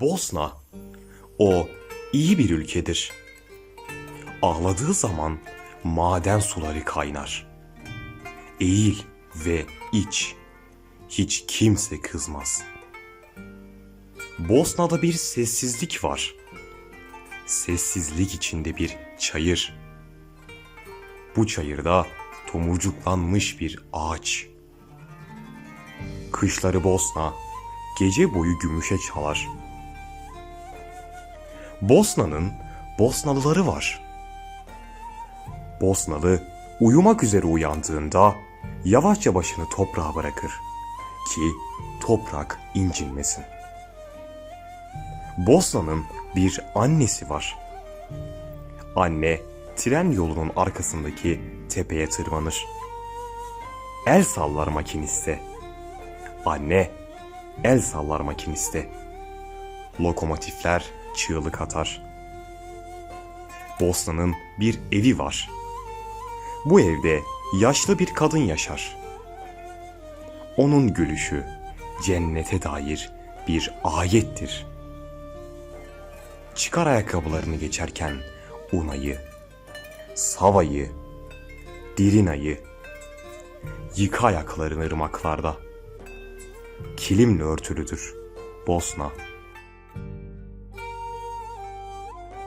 Bosna, o iyi bir ülkedir. Ağladığı zaman maden suları kaynar. Eğil ve iç. Hiç kimse kızmaz. Bosna'da bir sessizlik var. Sessizlik içinde bir çayır. Bu çayırda tomurcuklanmış bir ağaç. Kışları Bosna gece boyu gümüşe çalar. Bosna'nın Bosnalıları var. Bosnalı uyumak üzere uyandığında yavaşça başını toprağa bırakır ki toprak incinmesin. Bosna'nın bir annesi var. Anne tren yolunun arkasındaki tepeye tırmanır. El sallar makiniste. Anne el sallar makiniste. Lokomotifler çığlık atar. Bosna'nın bir evi var. Bu evde yaşlı bir kadın yaşar. Onun gülüşü cennete dair bir ayettir. Çıkar ayakkabılarını geçerken Unay'ı, Sava'yı, Dirina'yı, yıka ayaklarını ırmaklarda. Kilimle örtülüdür Bosna.